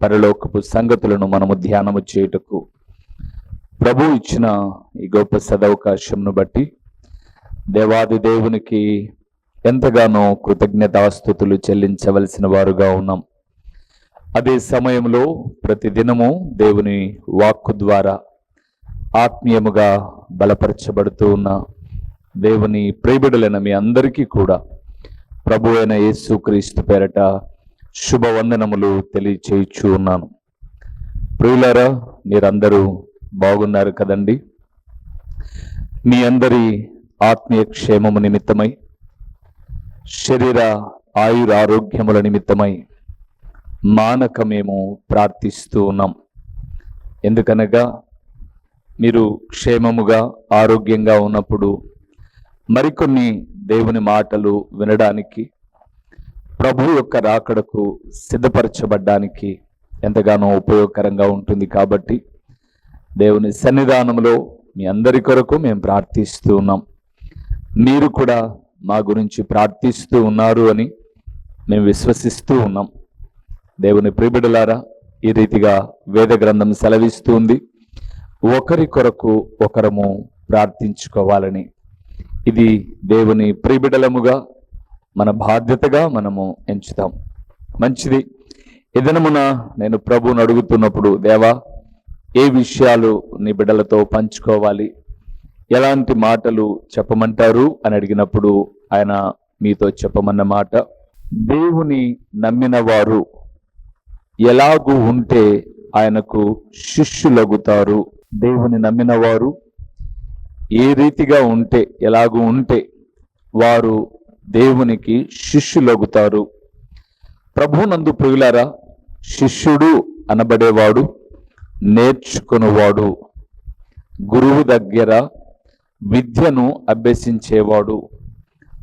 పరలోకపు సంగతులను మనము ధ్యానము చేయుటకు ప్రభు ఇచ్చిన ఈ గొప్ప సదవకాశంను బట్టి దేవాది దేవునికి ఎంతగానో కృతజ్ఞతాస్థుతులు చెల్లించవలసిన వారుగా ఉన్నాం. అదే సమయంలో ప్రతిదినము దేవుని వాక్కు ద్వారా ఆత్మీయముగా బలపరచబడుతూ ఉన్న దేవుని ప్రేబిడులైన మీ అందరికీ కూడా ప్రభు అయిన యేసుక్రీస్తు పేరట శుభవందనములు తెలియచేయచ్చు ఉన్నాను ప్రియులారా మీరందరూ బాగున్నారు కదండి? మీ అందరి ఆత్మీయ క్షేమము నిమిత్తమై శరీర ఆయుర ఆరోగ్యముల నిమిత్తమై మానక మేము ప్రార్థిస్తూ ఉన్నాం. ఎందుకనగా మీరు క్షేమముగా ఆరోగ్యంగా ఉన్నప్పుడు మరికొన్ని దేవుని మాటలు వినడానికి ప్రభు యొక్క రాకడకు సిద్ధపరచబడ్డానికి ఎంతగానో ఉపయోగకరంగా ఉంటుంది కాబట్టి దేవుని సన్నిధానంలో మీ అందరి కొరకు మేము ప్రార్థిస్తూ ఉన్నాం. మీరు కూడా మా గురించి ప్రార్థిస్తూ ఉన్నారు అని మేము విశ్వసిస్తూ ఉన్నాం. దేవుని ప్రిబిడలారా ఈ రీతిగా వేద గ్రంథం సెలవిస్తుంది ఒకరి కొరకు ఒకరము ప్రార్థించుకోవాలని. ఇది దేవుని ప్రిబిడలముగా మన బాధ్యతగా మనము ఎంచుతాం. మంచిది. ఇదనమున నేను ప్రభువుని అడుగుతున్నప్పుడు దేవా ఏ విషయాలు నీ బిడ్డలతో పంచుకోవాలి? ఎలాంటి మాటలు చెప్పమంటారు? అని అడిగినప్పుడు ఆయన మీతో చెప్పమన్న మాట దేవుని నమ్మిన వారు ఎలాగూ ఉంటే ఆయనకు శిష్యులగుతారు? దేవుని నమ్మిన వారు ఏ రీతిగా ఉంటే ఎలాగూ ఉంటే వారు దేవునికి శిష్యులగుతారు. ప్రభునందు ప్రియులారా శిష్యుడు అనబడేవాడు నేర్చుకునేవాడు. గురువు దగ్గర విద్యను అభ్యసించేవాడు.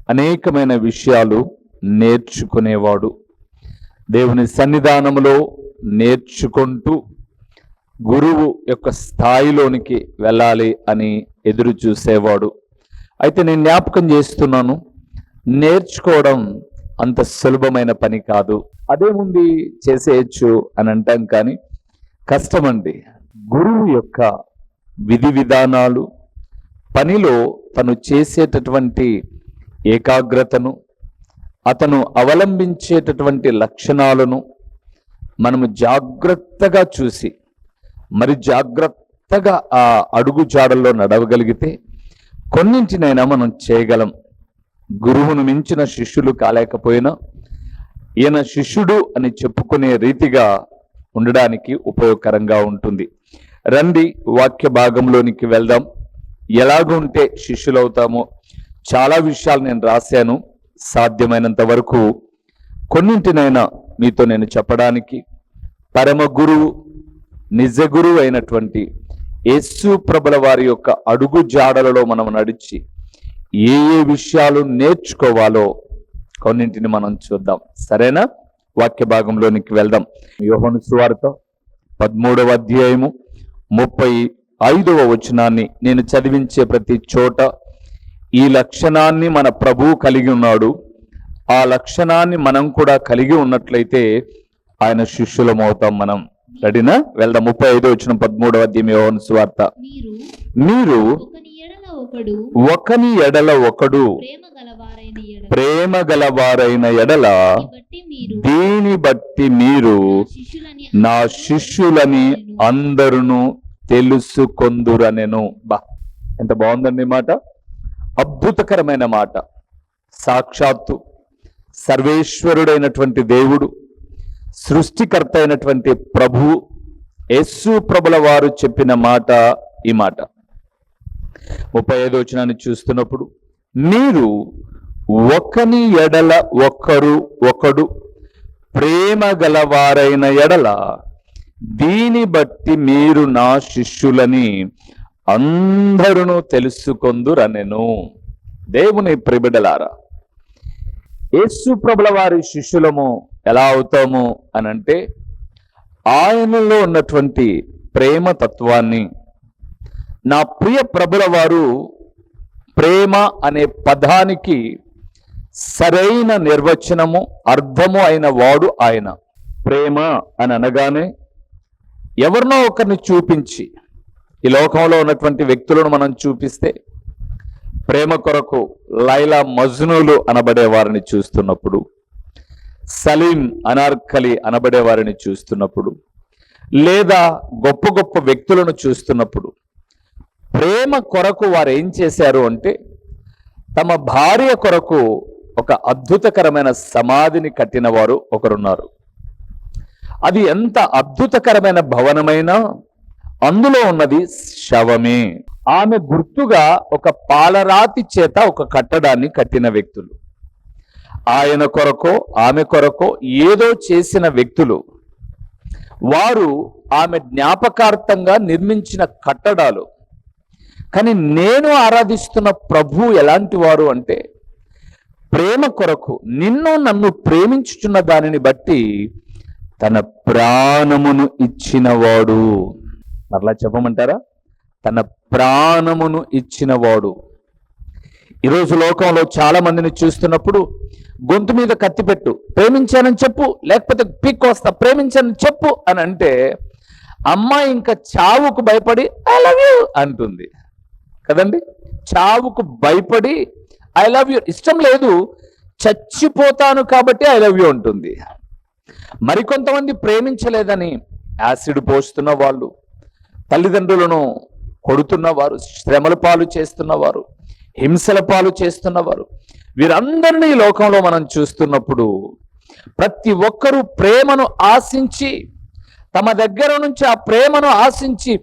అనేకమైన విషయాలు నేర్చుకునేవాడు. దేవుని సన్నిధానములో నేర్చుకుంటూ గురువు యొక్క స్థాయిలోనికి వెళ్ళాలి అని ఎదురు చూసేవాడు అయితే నేను జ్ఞాపకం చేస్తున్నాను నేర్చుకోవడం అంత సులభమైన పని కాదు. అదేముంది చేసేయచ్చు అని అంటాం కానీ కష్టమండి. గురువు యొక్క విధి విధానాలు పనిలో తను చేసేటటువంటి ఏకాగ్రతను అతను అవలంబించేటటువంటి లక్షణాలను మనము జాగ్రత్తగా చూసి మరి జాగ్రత్తగా ఆ అడుగు జాడల్లో నడవగలిగితే కొన్నింటినైనా మనం చేయగలం. గురువును మించిన శిష్యులు కాలేకపోయినా ఈయన శిష్యుడు అని చెప్పుకునే రీతిగా ఉండడానికి ఉపయోగకరంగా ఉంటుంది. రండి వాక్య భాగంలోనికి వెళ్దాం. ఎలాగుంటే శిష్యులవుతామో చాలా విషయాలు నేను రాశాను. సాధ్యమైనంత వరకు కొన్నింటినైనా మీతో నేను చెప్పడానికి పరమ గురువు నిజ గురువు అయినటువంటి యేసు ప్రభుల వారి యొక్క అడుగు జాడలలో మనం నడిచి ఏ ఏ విషయాలు నేర్చుకోవాలో కొన్నింటిని మనం చూద్దాం. సరేనా? వాక్య భాగంలోనికి వెళ్దాం. యోహను సువార్త పదమూడవ అధ్యాయము ముప్పై ఐదవ వచనాన్ని నేను చదివించే ప్రతి చోట ఈ లక్షణాన్ని మన ప్రభువు కలిగి ఉన్నాడు. ఆ లక్షణాన్ని మనం కూడా కలిగి ఉన్నట్లయితే ఆయన శిష్యులం అవుతాం మనం. రెడీనా వెళ్దాం. ముప్పై ఐదో వచ్చిన పదమూడవ అధ్యాయం యోహను సువార్త. మీరు మీరు ఒకని ఎడల ఒకడు ప్రేమ గలవారైన ఎడల దీని బట్టి మీరు నా శిష్యులని అందరును తెలుసుకొందురనెను. బా ఎంత బాగుందండి మాట? అద్భుతకరమైన మాట. సాక్షాత్తు సర్వేశ్వరుడైనటువంటి దేవుడు సృష్టికర్త అయినటువంటి ప్రభు యేసు ప్రభుల వారు చెప్పిన మాట ఈ మాట. ముప్పై ఐదు వచనాన్ని చూస్తున్నప్పుడు మీరు ఒకని ఎడల ఒకరు ఒకడు ప్రేమ గలవారైన ఎడల దీని బట్టి మీరు నా శిష్యులని అందరును తెలుసుకొందురనెను. దేవుని ప్రిబిడలారా యేసు ప్రభుల వారి శిష్యులము ఎలా అవుతాము అనంటే ఆయనలో ఉన్నటువంటి ప్రేమ తత్వాన్ని నా ప్రియ ప్రభుల వారు ప్రేమ అనే పదానికి సరైన నిర్వచనము అర్థము అయిన వాడు ఆయన. ప్రేమ అని అనగానే ఎవరినో ఒకరిని చూపించి ఈ లోకంలో ఉన్నటువంటి వ్యక్తులను మనం చూపిస్తే ప్రేమ కొరకు లైలా మజ్నులు అనబడే వారిని చూస్తున్నప్పుడు సలీం అనార్కలి అనబడే వారిని చూస్తున్నప్పుడు లేదా గొప్ప గొప్ప వ్యక్తులను చూస్తున్నప్పుడు ప్రేమ కొరకు వారు ఏం చేశారు అంటే తమ భార్య కొరకు ఒక అద్భుతకరమైన సమాధిని కట్టిన వారు ఒకరున్నారు. అది ఎంత అద్భుతకరమైన భవనమైనా అందులో ఉన్నది శవమే. ఆమె గుర్తుగా ఒక పాలరాతి చేత ఒక కట్టడాన్ని కట్టిన వ్యక్తులు. ఆయన కొరకో ఆమె కొరకో ఏదో చేసిన వ్యక్తులు. వారు ఆమె జ్ఞాపకార్థంగా నిర్మించిన కట్టడాలు. కానీ నేను ఆరాధిస్తున్న ప్రభు ఎలాంటి వారు అంటే ప్రేమ కొరకు నిన్ను నన్ను ప్రేమించుచున్న దానిని బట్టి తన ప్రాణమును ఇచ్చినవాడు. మరలా చెప్పమంటారా? తన ప్రాణమును ఇచ్చినవాడు. ఈరోజు లోకంలో చాలా మందిని చూస్తున్నప్పుడు గొంతు మీద కత్తి పెట్టు ప్రేమించానని చెప్పు లేకపోతే పీక్కొస్తా ప్రేమించానని చెప్పు అని అంటే అమ్మాయి ఇంకా చావుకు భయపడి ఐ లవ్ యూ అంటుంది. కదండి? చావుకు భయపడి ఐ లవ్ యూ ఇష్టం లేదు చచ్చిపోతాను కాబట్టి ఐ లవ్ యూ ఉంటుంది మరికొంతమంది ప్రేమించలేదని యాసిడ్ పోస్తున్న వాళ్ళు తల్లిదండ్రులను కొడుతున్నవారు శ్రమల పాలు చేస్తున్నవారు హింసల పాలు చేస్తున్నవారు వీరందరినీ ఈ లోకంలో మనం చూస్తున్నప్పుడు ప్రతి ఒక్కరూ ప్రేమను ఆశించి తమ దగ్గర నుంచి ఆ ప్రేమను ఆశించి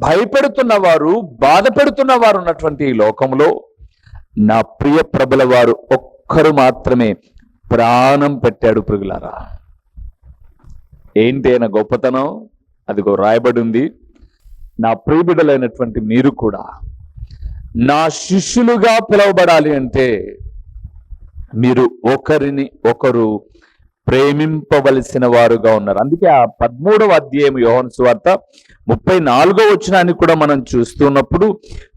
భయపెడుతున్న వారు బాధ పెడుతున్న వారు ఉన్నటువంటి ఈ లోకంలో నా ప్రియ ప్రభుల వారు ఒక్కరు మాత్రమే ప్రాణం పెట్టాడు పురుగులారా ఏంటి అయిన గొప్పతనం? అదిగో రాయబడి ఉంది నా ప్రియబిడలైనటువంటి మీరు కూడా నా శిష్యులుగా పిలువబడాలి అంటే మీరు ఒకరిని ఒకరు ప్రేమింపవలసిన వారుగా ఉన్నారు. అందుకే ఆ పదమూడవ అధ్యాయం యోహన్ సువార్త ముప్పై నాలుగో వచనాన్ని కూడా మనం చూస్తున్నప్పుడు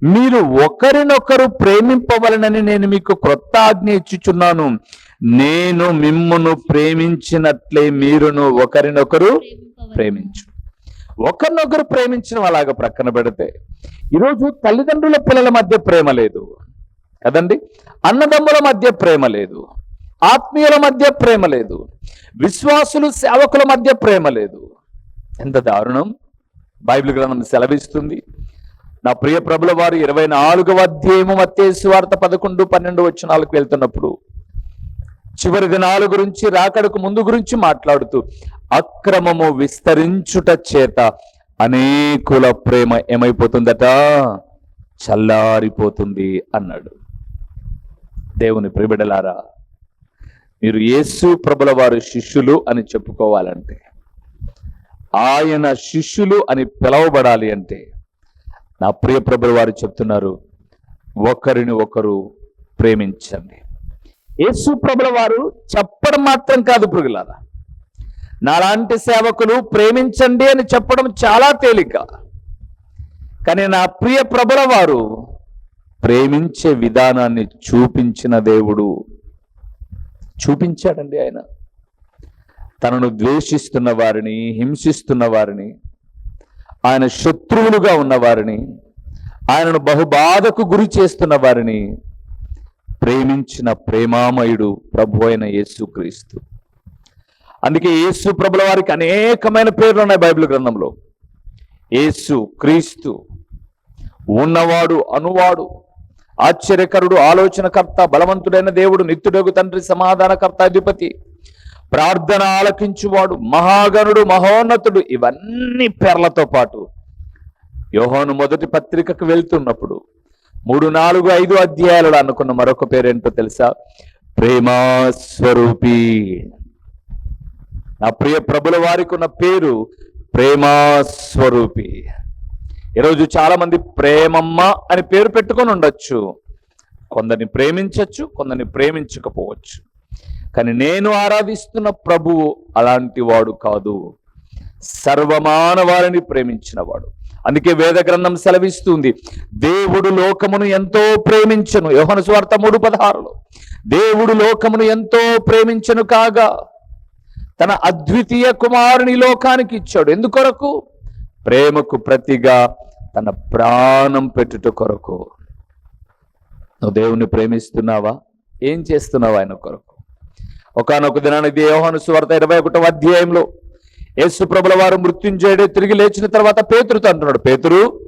మీరు ఒకరినొకరు ప్రేమింపవలనని నేను మీకు క్రొత్త ఆజ్ఞ ఇచ్చుచున్నాను. నేను మిమ్మును ప్రేమించినట్లే మీరును ఒకరినొకరు ప్రేమించు. ఒకరినొకరు ప్రేమించడం అలాగ ప్రక్కన పెడితే ఈరోజు తల్లిదండ్రుల పిల్లల మధ్య ప్రేమ లేదు. కదండి? అన్నదమ్ముల మధ్య ప్రేమ లేదు. ఆత్మీయుల మధ్య ప్రేమ లేదు. విశ్వాసులు సేవకుల మధ్య ప్రేమ లేదు. ఎంత దారుణం. బైబిల్ గ్రంథం సెలవిస్తుంది. నా ప్రియ ప్రభుల వారు ఇరవై నాలుగవ అధ్యాయము మత్తేసు వార్త పదకొండు పన్నెండు వచ్చినాలకు వెళ్తున్నప్పుడు చివరి దినాల గురించి రాకడకు ముందు గురించి మాట్లాడుతూ అక్రమము విస్తరించుట చేత అనేకుల ప్రేమ ఏమైపోతుందట? చల్లారిపోతుంది అన్నాడు. దేవుని ప్రిబిడలారా మీరు యేసు ప్రభుల వారు శిష్యులు అని చెప్పుకోవాలంటే ఆయన శిష్యులు అని పిలవబడాలి అంటే నా ప్రియ ప్రభుల వారు చెప్తున్నారు ఒకరిని ఒకరు ప్రేమించండి. యేసు ప్రభుల వారు చెప్పడం మాత్రం కాదు పురుగులారా నాలాంటి సేవకులు ప్రేమించండి అని చెప్పడం చాలా తేలిక. కానీ నా ప్రియ ప్రభుల వారు ప్రేమించే విధానాన్ని చూపించిన దేవుడు చూపించాడండి ఆయన. తనను ద్వేషిస్తున్న వారిని హింసిస్తున్న వారిని ఆయన శత్రువులుగా ఉన్నవారిని ఆయనను బహుబాధకు గురి చేస్తున్న వారిని ప్రేమించిన ప్రేమామయుడు ప్రభు అయిన యేసుక్రీస్తు అందుకే యేసు ప్రభుల వారికి అనేకమైన పేర్లు ఉన్నాయి బైబిల్ గ్రంథంలో. యేసు క్రీస్తు ఉన్నవాడు అనువాడు ఆశ్చర్యకరుడు ఆలోచనకర్త బలవంతుడైన దేవుడు నిత్యుడగు తండ్రి సమాధానకర్త అధిపతి. ప్రార్థన ఆలకించువాడు మహాగణుడు మహోన్నతుడు ఇవన్నీ పేర్లతో పాటు. యోహోను మొదటి పత్రికకు వెళ్తున్నప్పుడు మూడు నాలుగు ఐదు అధ్యాయాలు అనుకున్న మరొక పేరేంటో తెలుసా? ప్రేమాస్వరూపి. నా ప్రియ ప్రభుల వారికి ఉన్న పేరు ప్రేమా స్వరూపి ఈరోజు చాలా మంది ప్రేమమ్మ అని పేరు పెట్టుకొని ఉండొచ్చు. కొందరిని ప్రేమించవచ్చు కొందరిని ప్రేమించకపోవచ్చు. కానీ నేను ఆరాధిస్తున్న ప్రభువు అలాంటి వాడు కాదు. సర్వమానవారిని ప్రేమించినవాడు అందుకే వేద గ్రంథం సెలవిస్తుంది దేవుడు లోకమును ఎంతో ప్రేమించను. యోహన స్వార్థ మూడు పదహారులో దేవుడు లోకమును ఎంతో ప్రేమించను కాగా తన అద్వితీయ కుమారుని లోకానికి ఇచ్చాడు. ఎందుకొరకు? ప్రేమకు ప్రతిగా తన ప్రాణం పెట్టుట కొరకు. నువ్వు దేవుని ప్రేమిస్తున్నావా? ఏం చేస్తున్నావు ఆయన కొరకు? ఒకనొక దినానికి యోహాను సువార్త ఇరవై ఒకటో అధ్యాయంలో యేసు ప్రభుల వారు మృత్యుంజయుడే తిరిగి లేచిన తర్వాత పేతురుతో అంటున్నాడు పేతురు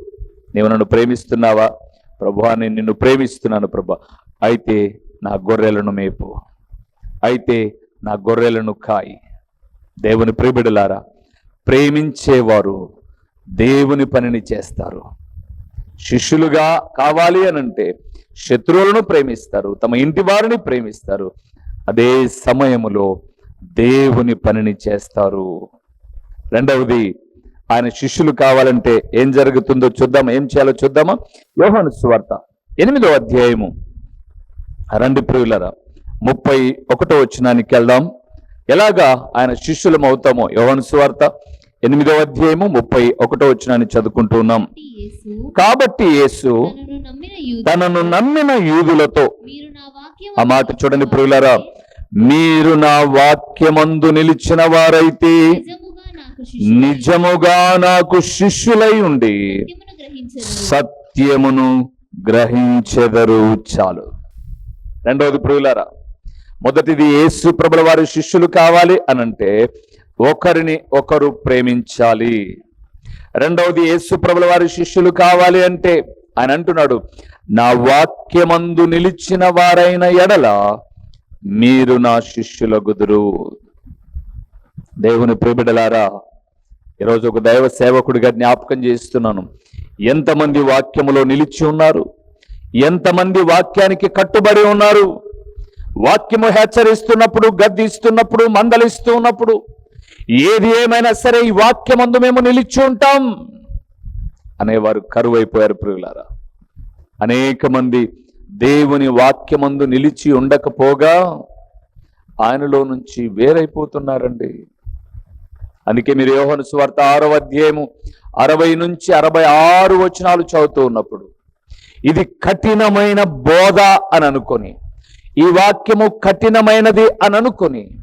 నీవు నన్ను ప్రేమిస్తున్నావా? ప్రభు నేను నిన్ను ప్రేమిస్తున్నాను ప్రభు. అయితే నా గొర్రెలను మేపు. అయితే నా గొర్రెలను కాయి. దేవుని ప్రియబిడలారా ప్రేమించేవారు దేవుని పనిని చేస్తారు. శిష్యులుగా కావాలి అని అంటే శత్రువులను ప్రేమిస్తారు తమ ఇంటి వారిని ప్రేమిస్తారు. అదే సమయములో దేవుని పనిని చేస్తారు. రెండవది ఆయన శిష్యులు కావాలంటే ఏం జరుగుతుందో చూద్దాం ఏం చేయాలో చూద్దామా? యోహాను సువార్త ఎనిమిదో అధ్యాయము. రండి ప్రియులరా ముప్పై ఒకటో వచ్చినానికి వెళ్దాం. ఎలాగా ఆయన శిష్యులం అవుతామో యోహాను సువార్త ఎనిమిదో అధ్యాయము ముప్పై ఒకటో వచ్చినాన్ని చదువుకుంటూ ఉన్నాం. కాబట్టి యేసు తనను నమ్మిన యూదులతో ఆ మాట చూడండి ప్రియులారా. మీరు నా వాక్యమందు నిలిచిన వారైతే నిజముగా నాకు శిష్యులై ఉండి సత్యమును గ్రహించెదరు. గ్రహించెదరు. చాలు. రెండవది ప్రియులారా మొదటిది యేసు ప్రభుల వారి శిష్యులు కావాలి అనంటే ఒకరిని ఒకరు ప్రేమించాలి. రెండవది యేసు ప్రభుల వారి శిష్యులు కావాలి అంటే ఆయన అంటున్నాడు నా వాక్యమందు నిలిచిన వారైన ఎడల మీరు నా శిష్యుల గుదురు. దేవుని ప్రేమిడలారా ఈరోజు ఒక దైవ సేవకుడిగా జ్ఞాపకం చేస్తున్నాను. ఎంతమంది వాక్యములో నిలిచి ఉన్నారు? ఎంతమంది వాక్యానికి కట్టుబడి ఉన్నారు? వాక్యము హెచ్చరిస్తున్నప్పుడు గద్దిస్తున్నప్పుడు మందలిస్తూ ఉన్నప్పుడు ఏది ఏమైనా సరే ఈ వాక్యమందు మేము నిలిచి ఉంటాం. అనేవారు కరువైపోయారు ప్రియులారా. అనేక మంది దేవుని వాక్యమందు నిలిచి ఉండకపోగా ఆయనలో నుంచి వేరైపోతున్నారండి. అందుకే మీరు యోహను సువార్త ఆరో అధ్యాయము అరవై నుంచి అరవై ఆరు వచనాలు చదువుతూ ఉన్నప్పుడు ఇది కఠినమైన బోధ అని అనుకొని ఈ వాక్యము కఠినమైనది అని అనుకొని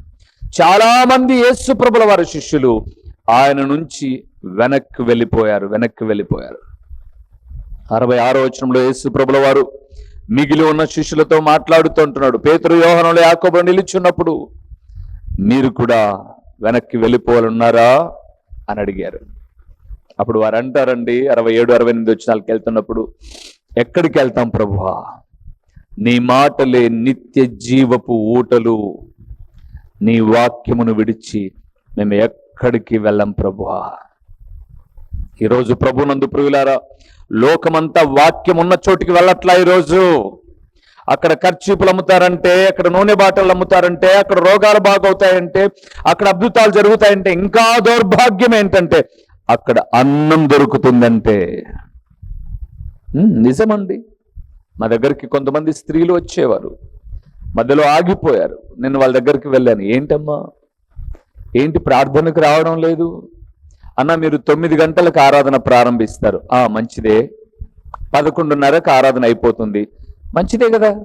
చాలామంది యేసు ప్రభుల వారి శిష్యులు ఆయన నుంచి వెనక్కి వెళ్ళిపోయారు వెనక్కి వెళ్ళిపోయారు. అరవై ఆరో వచనంలో యేసు ప్రభుల వారు మిగిలి ఉన్న శిష్యులతో మాట్లాడుతుంటున్నాడు పేతురు యోహనంలో యాకోబులు నిలిచున్నప్పుడు మీరు కూడా వెనక్కి వెళ్ళిపోవాలన్నారా అని అడిగారు. అప్పుడు వారు అంటారండి అరవై ఏడు అరవై ఎనిమిది వచ్చినాలకు వెళ్తున్నప్పుడు ఎక్కడికి వెళ్తాం ప్రభువా? నీ మాటలే నిత్య జీవపు ఊటలు. నీ వాక్యమును విడిచి మేము ఎక్కడికి వెళ్ళం ప్రభువా? ఈరోజు ప్రభునందు ప్రియులారా లోకమంతా వాక్యం ఉన్న చోటికి వెళ్ళట్లా ఈరోజు? అక్కడ ఖర్చీపులు అమ్ముతారంటే అక్కడ నూనె బాటలు అమ్ముతారంటే అక్కడ రోగాలు బాగవుతాయంటే అక్కడ అద్భుతాలు జరుగుతాయంటే ఇంకా దౌర్భాగ్యం ఏంటంటే అక్కడ అన్నం దొరుకుతుందంటే. నిజమండి. మా దగ్గరికి కొంతమంది స్త్రీలు వచ్చేవారు. మధ్యలో ఆగిపోయారు. నేను వాళ్ళ దగ్గరికి వెళ్ళాను. ఏంటమ్మా? ఏంటి ప్రార్థనకు రావడం లేదు? అన్న మీరు తొమ్మిది గంటలకు ఆరాధన ప్రారంభిస్తారు. ఆ మంచిదే. పదకొండున్నరకు ఆరాధన అయిపోతుంది. మంచిదే కదా.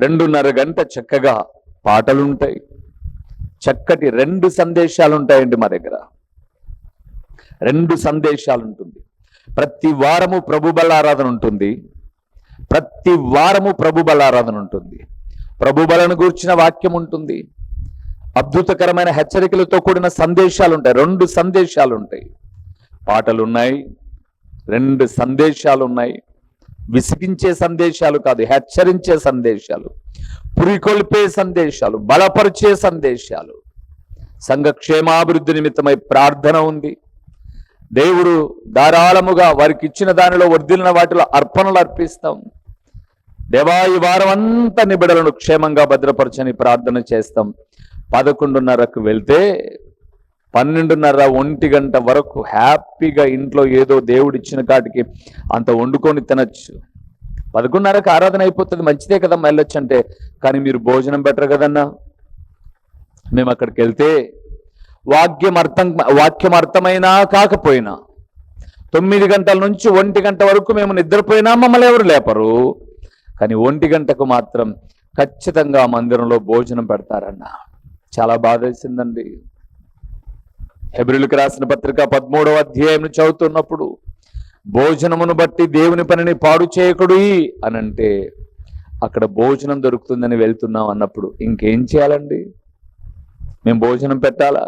రెండున్నర గంట చక్కగా పాటలుంటాయి. చక్కటి రెండు సందేశాలు ఉంటాయండి మా దగ్గర. రెండు సందేశాలు ఉంటుంది ప్రతి వారము ప్రభుబల ఆరాధన ఉంటుంది. ప్రతి వారము ప్రభు బలారాధన ఉంటుంది. ప్రభు బలను గూర్చిన వాక్యం ఉంటుంది. అద్భుతకరమైన హెచ్చరికలతో కూడిన సందేశాలు ఉంటాయి రెండు సందేశాలు ఉంటాయి పాటలు ఉన్నాయి రెండు సందేశాలు ఉన్నాయి విసిగించే సందేశాలు కాదు హెచ్చరించే సందేశాలు పురికొల్పే సందేశాలు బలపరిచే సందేశాలు. సంఘ క్షేమాభివృద్ధి నిమిత్తమై ప్రార్థన ఉంది. దేవుడు ధారాళముగా వారికి ఇచ్చిన దానిలో వర్ధిలిన వాటిలో అర్పణలు అర్పిస్తాం. దేవా ఈ వారం అంతా నిబిడలను క్షేమంగా భద్రపరచని ప్రార్థన చేస్తాం. పదకొండున్నరకు వెళ్తే పన్నెండున్నర ఒంటి గంట వరకు హ్యాపీగా ఇంట్లో ఏదో దేవుడు ఇచ్చిన కాటికి అంత వండుకొని తినచ్చు. పదకొండున్నరకు ఆరాధన అయిపోతుంది మంచిదే కదా వెళ్ళొచ్చు అంటే. కానీ మీరు భోజనం బెటర్ కదన్నా. మేము అక్కడికి వెళ్తే వాక్యం అర్థం వాక్యం అర్థమైనా కాకపోయినా తొమ్మిది గంటల నుంచి ఒంటి గంట వరకు మేము నిద్రపోయినా మమ్మల్ని ఎవరు లేపరు. కానీ ఒంటి గంటకు మాత్రం ఖచ్చితంగా మందిరంలో భోజనం పెడతారన్న. చాలా బాధ వేసిందండి. హెబ్రిల్కి రాసిన పత్రిక పదమూడవ అధ్యాయం చదువుతున్నప్పుడు భోజనమును బట్టి దేవుని పనిని పాడు చేయకుడు అని అంటే అక్కడ భోజనం దొరుకుతుందని వెళ్తున్నాం అన్నప్పుడు ఇంకేం చేయాలండి? మేము భోజనం పెట్టాలా?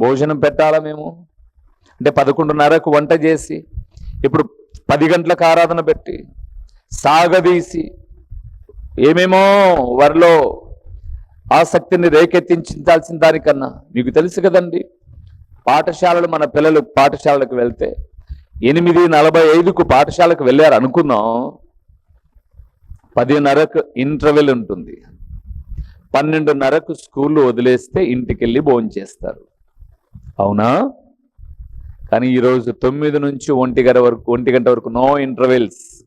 భోజనం పెట్టాలా మేము? అంటే పదకొండున్నరకు వంట చేసి ఇప్పుడు పది గంటలకు ఆరాధన పెట్టి సాగదీసి ఏమేమో వారిలో ఆసక్తిని రేకెత్తించాల్సిన దానికన్నా మీకు తెలుసు కదండి పాఠశాలలు మన పిల్లలు పాఠశాలకు వెళ్తే ఎనిమిది నలభై ఐదుకు పాఠశాలకు వెళ్ళారు అనుకుందాం పదిన్నరకు ఇంటర్వెల్ ఉంటుంది. పన్నెండున్నరకు స్కూల్ వదిలేస్తే ఇంటికి వెళ్ళి భోజనం చేస్తారు అవునా? కానీ ఈరోజు తొమ్మిది నుంచి ఒంటి గంట వరకు ఒంటి గంట వరకు నో ఇంటర్వెల్స్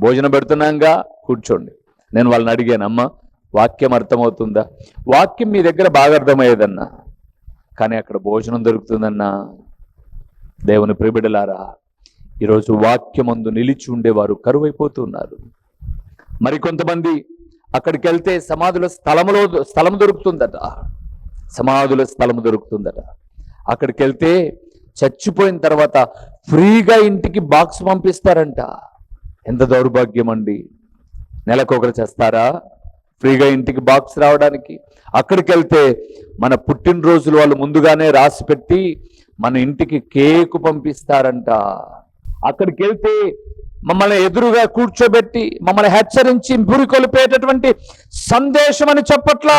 భోజనం పెడుతున్నాగా? కూర్చోండి. నేను వాళ్ళని అడిగాను అమ్మ వాక్యం అర్థమవుతుందా? వాక్యం మీ దగ్గర బాగా అర్థమయ్యేదన్నా? కానీ అక్కడ భోజనం దొరుకుతుందన్నా? దేవుని ప్రిబిడలారా ఈరోజు వాక్యమందు నిలిచి ఉండేవారు కరువైపోతున్నారు మరి కొంతమంది అక్కడికి వెళ్తే సమాధుల స్థలములో స్థలం దొరుకుతుందట. సమాధుల స్థలం దొరుకుతుందట. అక్కడికి వెళ్తే చచ్చిపోయిన తర్వాత ఫ్రీగా ఇంటికి బాక్స్ పంపిస్తారంట. ఎంత దౌర్భాగ్యం అండి నెలకొకరు చేస్తారా? ఫ్రీగా ఇంటికి బాక్స్ రావడానికి. అక్కడికి వెళ్తే మన పుట్టినరోజులు వాళ్ళు ముందుగానే రాసి పెట్టి మన ఇంటికి కేకు పంపిస్తారంట. అక్కడికి వెళ్తే మమ్మల్ని ఎదురుగా కూర్చోబెట్టి మమ్మల్ని హెచ్చరించి పురికొలిపేటటువంటి సందేశం అని చెప్పట్లా.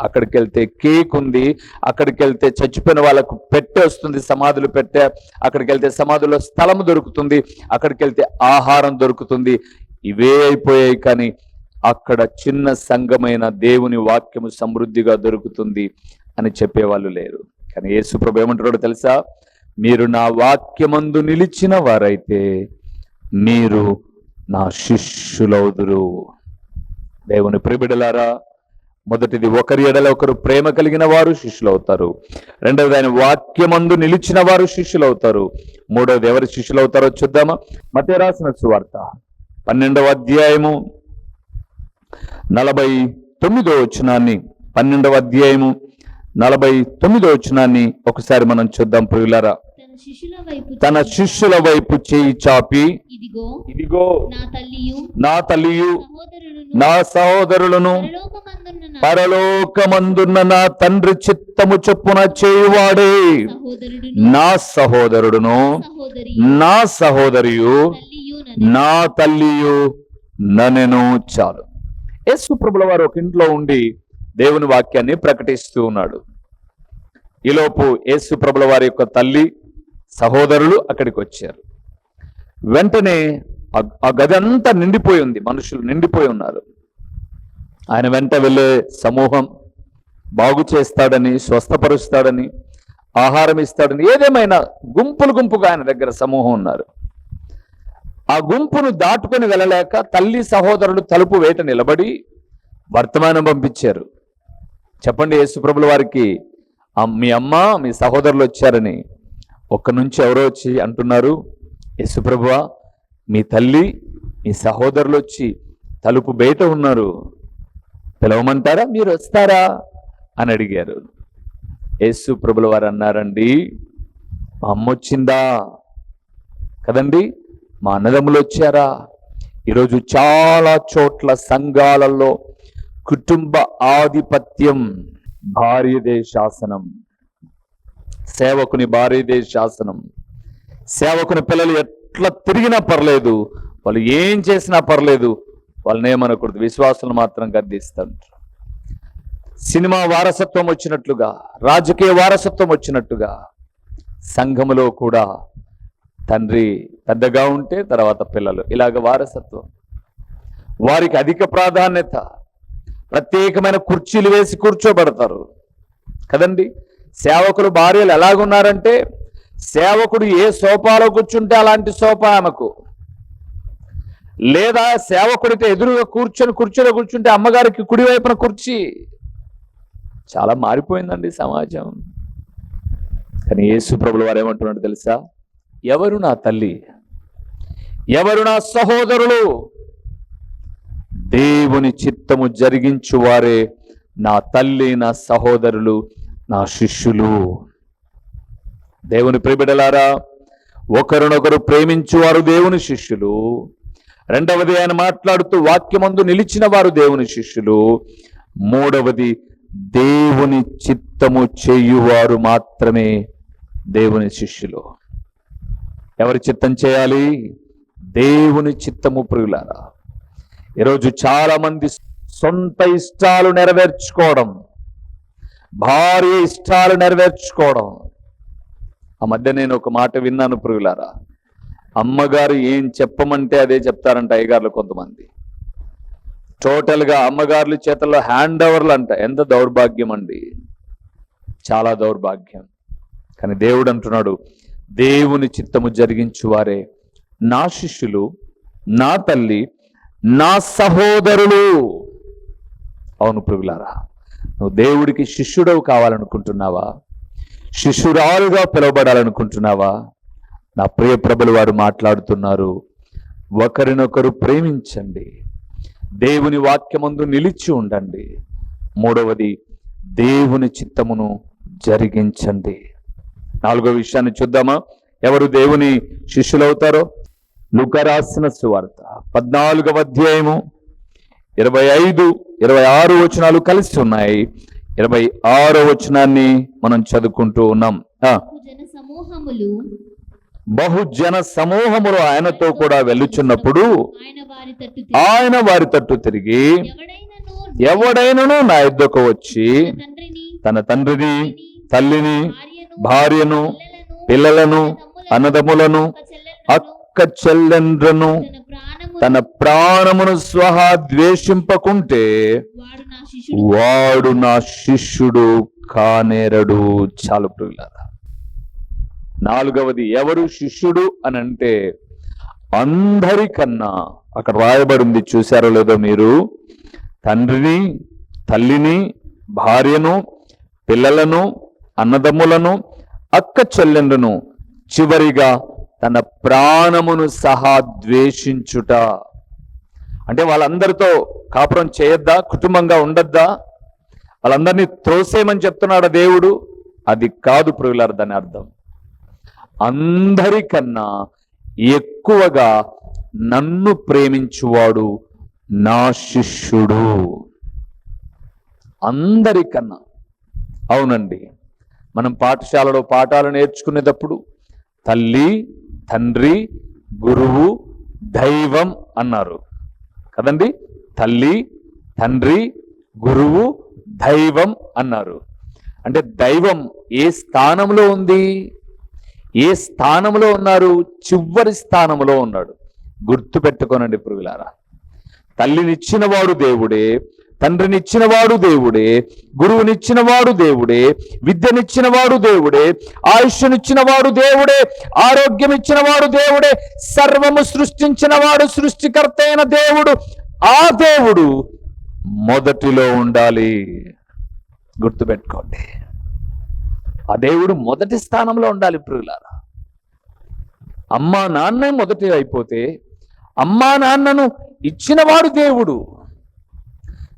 అక్కడికి వెళ్తే కేక్ ఉంది అక్కడికి వెళ్తే చచ్చిపోయిన వాళ్ళకు పెట్టె వస్తుంది సమాధులు పెట్టే అక్కడికి వెళ్తే సమాధుల్లో స్థలం దొరుకుతుంది అక్కడికి వెళ్తే ఆహారం దొరుకుతుంది. ఇవే అయిపోయాయి కానీ అక్కడ చిన్న సంఘమైన దేవుని వాక్యము సమృద్ధిగా దొరుకుతుంది అని చెప్పేవాళ్ళు లేరు. కానీ యేసుప్రభు ఏమంటున్నాడు తెలుసా? మీరు నా వాక్యమందు నిలిచిన వారైతే మీరు నా శిష్యులవుదురు. దేవుని ప్రిబిడలారా మొదటిది ఒకరి ఎడల ఒకరు ప్రేమ కలిగిన వారు శిష్యులవుతారు. రెండవది ఆయన వాక్యమందు నిలిచిన వారు శిష్యులవుతారు. మూడవది ఎవరు శిష్యులవుతారో చూద్దామా? మతే రాసిన సువార్త. పన్నెండవ అధ్యాయము నలభై తొమ్మిదో వచనాన్ని. పన్నెండవ అధ్యాయము నలభై తొమ్మిదో వచనాన్ని ఒకసారి మనం చూద్దాం ప్రియులారా. తన శిష్యుల వైపు తన శిష్యుల వైపు చేయి చాపి ఇదిగో ఇదిగో నా తల్లియు నా సహోదరులను పరలోకమందున్న నా తండ్రి చిత్తము చొప్పున చేయువాడే. నా సహోదరుడును సహోదరి నా సహోదరియు నా తల్లియు ననెను చాలు. యేసు ప్రభుల వారు ఒక ఇంట్లో ఉండి దేవుని వాక్యాన్ని ప్రకటిస్తూ ఉన్నాడు. ఈలోపు యేసు ప్రభుల వారి యొక్క తల్లి సహోదరులు అక్కడికి వచ్చారు. వెంటనే ఆ- గది అంతా నిండిపోయి ఉంది. మనుషులు నిండిపోయి ఉన్నారు. ఆయన వెంట వెళ్ళే సమూహం బాగు చేస్తాడని స్వస్థపరుస్తాడని ఆహారం ఇస్తాడని ఏదేమైనా గుంపులు గుంపుగా ఆయన దగ్గర సమూహం ఉన్నారు. ఆ గుంపును దాటుకొని వెళ్ళలేక తల్లి సహోదరులు తలుపు వేట నిలబడి వర్తమానం పంపించారు. చెప్పండి యేసుప్రభుల వారికి మీ అమ్మ మీ సహోదరులు వచ్చారని ఒక్క నుంచి ఎవరో వచ్చి అంటున్నారు యేసుప్రభువా మీ తల్లి మీ సహోదరులు వచ్చి తలుపు బయట ఉన్నారు. పిలవమంటారా? మీరు వస్తారా? అని అడిగారు. యేసు ప్రభుల వారు అన్నారండి మా అమ్మ వచ్చిందా? కదండి మా అన్నదమ్ములు వచ్చారా? ఈరోజు చాలా చోట్ల సంఘాలలో కుటుంబ ఆధిపత్యం భార్యదే శాసనం సేవకుని భార్యదే శాసనం సేవకుని పిల్లలు ఎట్లా తిరిగినా పర్లేదు వాళ్ళు ఏం చేసినా పర్లేదు వాళ్ళని ఏమనకూడదు. విశ్వాసులు మాత్రం గద్దిస్తారు సినిమా వారసత్వం వచ్చినట్లుగా రాజకీయ వారసత్వం వచ్చినట్టుగా సంఘములో కూడా తండ్రి పెద్దగా ఉంటే తర్వాత పిల్లలు. ఇలాగ వారసత్వం. వారికి అధిక ప్రాధాన్యత. ప్రత్యేకమైన కుర్చీలు వేసి కూర్చోబెడతారు. కదండి? సేవకులు భార్యలు ఎలాగున్నారంటే సేవకుడు ఏ సోఫాలో కూర్చుంటే అలాంటి సోఫా ఆమెకు. లేదా సేవకుడితో ఎదురుగా కూర్చొని కుర్చీలో కూర్చుంటే అమ్మగారికి కుడివైపున కుర్చీ. చాలా మారిపోయిందండి సమాజం. కానీ యేసు ప్రభులు వారు ఏమంటున్నాడు తెలుసా? ఎవరు నా తల్లి? ఎవరు నా సహోదరులు? దేవుని చిత్తము జరిగించు వారే నా తల్లి నా సహోదరులు నా శిష్యులు. దేవుని ప్రిబిడలారా ఒకరినొకరు ప్రేమించువారు దేవుని శిష్యులు. రెండవది ఆయన మాట్లాడుతూ వాక్యమందు నిలిచిన వారు దేవుని శిష్యులు. మూడవది దేవుని చిత్తము చేయువారు మాత్రమే దేవుని శిష్యులు. ఎవరి చిత్తం చేయాలి? దేవుని చిత్తము ప్రియులారా. ఈరోజు చాలా మంది సొంత ఇష్టాలు నెరవేర్చుకోవడం భార్య ఇష్టాలు నెరవేర్చుకోవడం ఆ మధ్య నేను ఒక మాట విన్నాను పురుగులారా అమ్మగారు ఏం చెప్పమంటే అదే చెప్తారంట అయ్యగారులు కొంతమంది. టోటల్గా అమ్మగారుల చేతల్లో హ్యాండ్ ఓవర్లు అంట. ఎంత దౌర్భాగ్యం అండి చాలా దౌర్భాగ్యం. కానీ దేవుడు అంటున్నాడు దేవుని చిత్తము జరిగించువారే. నా శిష్యులు నా తల్లి నా సహోదరులు. అవును పురుగులారా నువ్వు దేవుడికి శిష్యుడవు కావాలనుకుంటున్నావా? శిష్యురాలుగా పిలువబడాలనుకుంటున్నావా? నా ప్రియ ప్రభులు వారు మాట్లాడుతున్నారు. ఒకరినొకరు ప్రేమించండి. దేవుని వాక్యమందు నిలిచి ఉండండి. మూడవది దేవుని చిత్తమును జరిగించండి. నాలుగో విషయాన్ని చూద్దామా? ఎవరు దేవుని శిష్యులవుతారో? లుకరాసిన సువార్త పద్నాలుగవ అధ్యాయము ఇరవై ఐదు ఇరవై ఆరు వచనాలు కలిసి ఉన్నాయి. ఇరవై ఆరో వచనాన్ని మనం చదువుకుంటూ ఉన్నాం. బహుజన సమూహములు ఆయనతో కూడా వెళ్ళుచున్నప్పుడు ఆయన వారి తట్టు తిరిగి ఎవడైనను నా యుద్ధకు వచ్చి తన తండ్రిని తల్లిని భార్యను పిల్లలను పిల్లలను చెల్లెండ్రను తన ప్రాణము తన ప్రాణమును స్వహా ద్వేషింపకుంటే వాడు నా శిష్యుడు. కానేరడు. చాలు ప్రియులారా. నాలుగవది ఎవరు శిష్యుడు అని అంటే అందరికన్నా అక్కడ రాయబడింది చూశారో లేదో మీరు తండ్రిని తల్లిని భార్యను పిల్లలను అన్నదమ్ములను అక్క చెల్లెండ్లను చివరిగా తన ప్రాణమును సహా ద్వేషించుట. అంటే వాళ్ళందరితో కాపురం చేయొద్దా? కుటుంబంగా ఉండొద్దా? వాళ్ళందరినీ త్రోసేయమని చెప్తున్నాడు దేవుడు. అది కాదు ప్రియులారు దాని అర్థం. అందరికన్నా ఎక్కువగా నన్ను ప్రేమించువాడు నా శిష్యుడు. అందరికన్నా. అవునండి. మనం పాఠశాలలో పాఠాలు నేర్చుకునేటప్పుడు తల్లి తండ్రి గురువు దైవం అన్నారు. కదండి? తల్లి తండ్రి గురువు దైవం అన్నారు. అంటే దైవం ఏ స్థానంలో ఉంది? ఏ స్థానంలో ఉన్నారు? చివరి స్థానంలో ఉన్నాడు. గుర్తు పెట్టుకోనండి పురుగులారా. తల్లినిచ్చినవాడు దేవుడే తండ్రినిచ్చినవాడు దేవుడే గురువునిచ్చినవాడు దేవుడే విద్యనిచ్చినవాడు దేవుడే ఆయుష్నిచ్చినవాడు దేవుడే ఆరోగ్యం ఇచ్చినవాడు దేవుడే సర్వము సృష్టించినవాడు సృష్టికర్త అయిన దేవుడు ఆ దేవుడు మొదటిలో ఉండాలి. గుర్తుపెట్టుకోండి. ఆ దేవుడు మొదటి స్థానంలో ఉండాలి ప్రియులారా. అమ్మా నాన్న మొదటి అయిపోతే అమ్మా నాన్నను ఇచ్చినవాడు దేవుడు.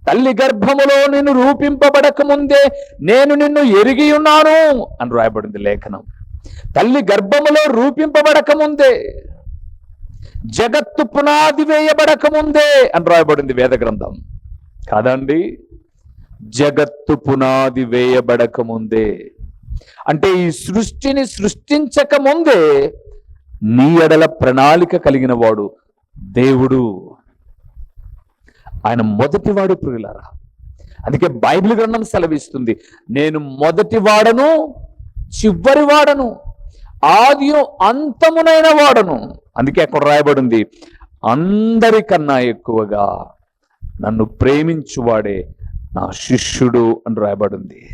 తల్లి గర్భములో నిన్ను రూపింపబడక ముందే నేను నిన్ను ఎరిగి ఉన్నాను అని రాయబడింది లేఖనం. తల్లి గర్భములో రూపింపబడక ముందే జగత్తు పునాది వేయబడక ముందే అని రాయబడింది వేద గ్రంథం కాదండి జగత్తు పునాది వేయబడక ముందే అంటే ఈ సృష్టిని సృష్టించక ముందే నీ ఎడల ప్రణాళిక కలిగిన వాడు దేవుడు. ఆయన మొదటివాడు ప్రియులారా. అందుకే బైబిల్ గ్రంథం సెలవిస్తుంది. నేను మొదటి వాడను చివరి వాడను ఆదియు అంతమునైన వాడను. అందుకే అక్కడ రాయబడింది అందరికన్నా ఎక్కువగా నన్ను ప్రేమించువాడే నా శిష్యుడు అని రాయబడింది.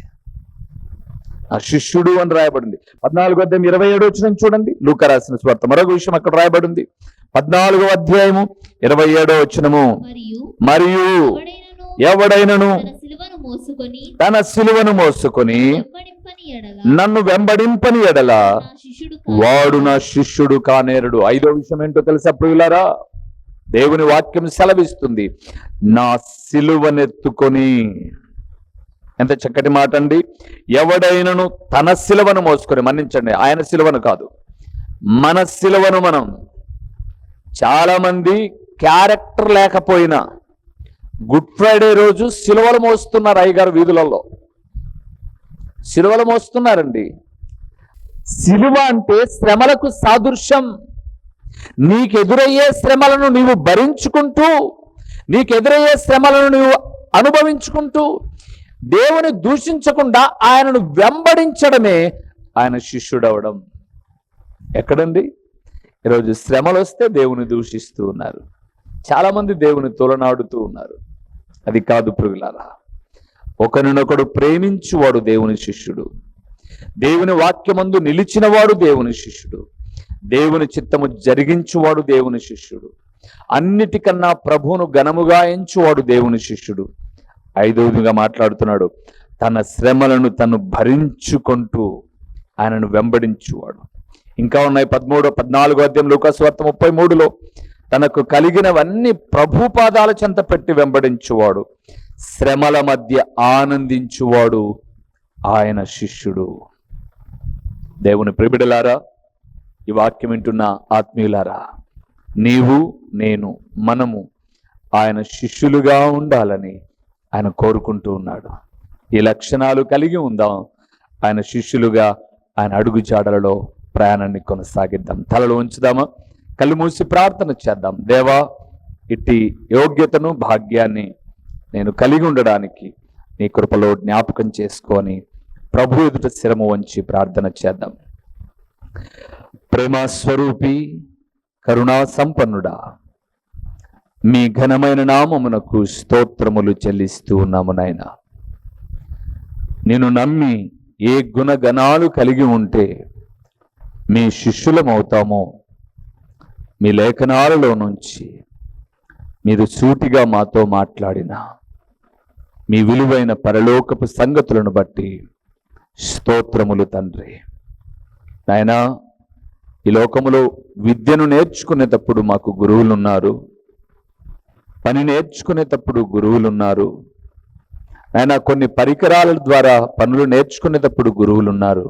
ఆ శిష్యుడు అని రాయబడింది. పద్నాలుగో అధ్యాయం ఇరవై ఏడు వచ్చిన చూడండి. లూక రాసిన స్వార్థ మరొక విషయం అక్కడ రాయబడింది. పద్నాలుగో అధ్యాయము ఇరవై ఏడో వచ్చినము మరియు ఎవడైనను తన సిలువను మోసుకొని నన్ను వెంబడింపని ఎడల. వాడు నా శిష్యుడు కానేరుడు. ఐదో విషయం ఏంటో తెలుసా ప్రియులారా? దేవుని వాక్యం సెలవిస్తుంది. నా సిలువనెత్తుకొని ఎంత చక్కటి మాట అండి? ఎవడైనను తన శిలవను మోసుకొని మన్నించండి ఆయన శిలవను కాదు. మన శిలవను మనం చాలామంది క్యారెక్టర్ లేకపోయినా గుడ్ ఫ్రైడే రోజు సిలువలు మోస్తున్నారు అయ్యగారు వీధులలో. సిలువలు మోస్తున్నారండి. సిలువ అంటే శ్రమలకు సాదృశ్యం. నీకెదురయ్యే శ్రమలను నీవు భరించుకుంటూ నీకెదురయ్యే శ్రమలను నీవు అనుభవించుకుంటూ దేవుని దూషించకుండా ఆయనను వెంబడించడమే ఆయన శిష్యుడవడం. ఎక్కడండి? ఈరోజు శ్రమలు వస్తే దేవుని దూషిస్తూ ఉన్నారు. చాలా మంది దేవుని తోలనాడుతూ ఉన్నారు. అది కాదు ప్రియులారా. ఒకరినొకడు ప్రేమించువాడు దేవుని శిష్యుడు. దేవుని వాక్యమందు నిలిచినవాడు దేవుని శిష్యుడు. దేవుని చిత్తము జరిగించువాడు దేవుని శిష్యుడు. అన్నిటికన్నా ప్రభువును ఘనముగా ఎంచువాడు దేవుని శిష్యుడు. ఐదవదిగా మాట్లాడుతున్నాడు. తన శ్రమలను తను భరించుకుంటూ ఆయనను వెంబడించువాడు. ఇంకా ఉన్నాయి పదమూడో పద్నాలుగో అధ్యాయం లోకస్వార్త ముప్పై మూడులో తనకు కలిగినవన్నీ ప్రభు పాదాల చెంత పెట్టి వెంబడించువాడు. శ్రమల మధ్య ఆనందించువాడు ఆయన శిష్యుడు. దేవుని ప్రిబిడలారా ఈ వాక్యం వింటున్న ఆత్మీయులారా నీవు నేను మనము ఆయన శిష్యులుగా ఉండాలని ఆయన కోరుకుంటూ ఉన్నాడు. ఈ లక్షణాలు కలిగి ఉందాం. ఆయన శిష్యులుగా ఆయన అడుగుజాడలలో ప్రయాణాన్ని కొనసాగిద్దాం. తలలో ఉంచుదామా? కళ్ళు మూసి ప్రార్థన చేద్దాం. దేవా ఇట్టి యోగ్యతను భాగ్యాన్ని నేను కలిగి ఉండడానికి నీ కృపలో జ్ఞాపకం చేసుకొని ప్రభు ఎదుట శిరము వంచి ప్రార్థన చేద్దాం. ప్రేమ స్వరూపి కరుణా సంపన్నుడా మీ ఘనమైన నామమునకు స్తోత్రములు చెల్లిస్తూ ఉన్నాము నాయన. నేను నమ్మి ఏ గుణగణాలు కలిగి ఉంటే మీ శిష్యులమవుతామో. మీ లేఖనాలలో నుంచి మీరు సూటిగా మాతో మాట్లాడిన మీ విలువైన పరలోకపు సంగతులను బట్టి స్తోత్రములు తండ్రి. నాయనా ఈ లోకములో విద్యను నేర్చుకునేటప్పుడు మాకు గురువులు ఉన్నారు పని నేర్చుకునేటప్పుడు గురువులు ఉన్నారు ఆయన కొన్ని పరికరాల ద్వారా పనులు నేర్చుకునేటప్పుడు గురువులు ఉన్నారు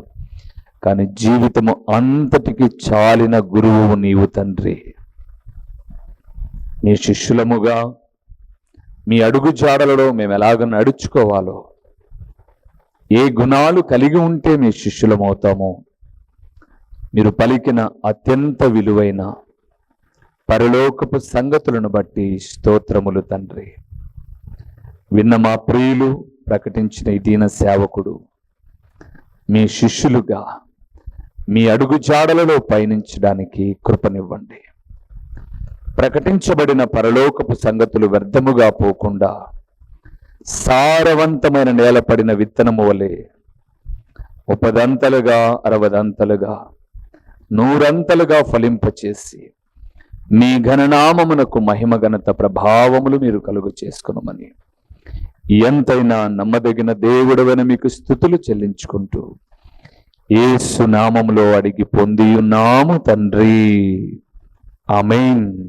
కానీ జీవితము అంతటికి చాలిన గురువు నీవు తండ్రి. మీ శిష్యులముగా మీ అడుగు జాడలలో మేము ఎలాగ నడుచుకోవాలో ఏ గుణాలు కలిగి ఉంటే మీ శిష్యులమవుతామో మీరు పలికిన అత్యంత విలువైన పరలోకపు సంగతులను బట్టి స్తోత్రములు తండ్రి. విన్న మా ప్రియులు ప్రకటించిన దీన సేవకుడు మీ శిష్యులుగా మీ అడుగు జాడలలో పయనించడానికి కృపనివ్వండి. ప్రకటించబడిన పరలోకపు సంగతులు వ్యర్థముగా పోకుండా సారవంతమైన నేలపడిన విత్తనము వలె ముప్పదంతలుగా అరవదంతలుగా నూరంతలుగా ఫలింపచేసి మీ ఘననామమునకు మహిమ ఘనత ప్రభావములు మీరు కలుగు చేసుకునమని. ఎంతైనా నమ్మదగిన దేవుడవని మీకు స్థుతులు చెల్లించుకుంటూ ఏసు నామములో అడిగి పొంది ఉన్నాము తండ్రి. అమెయిన్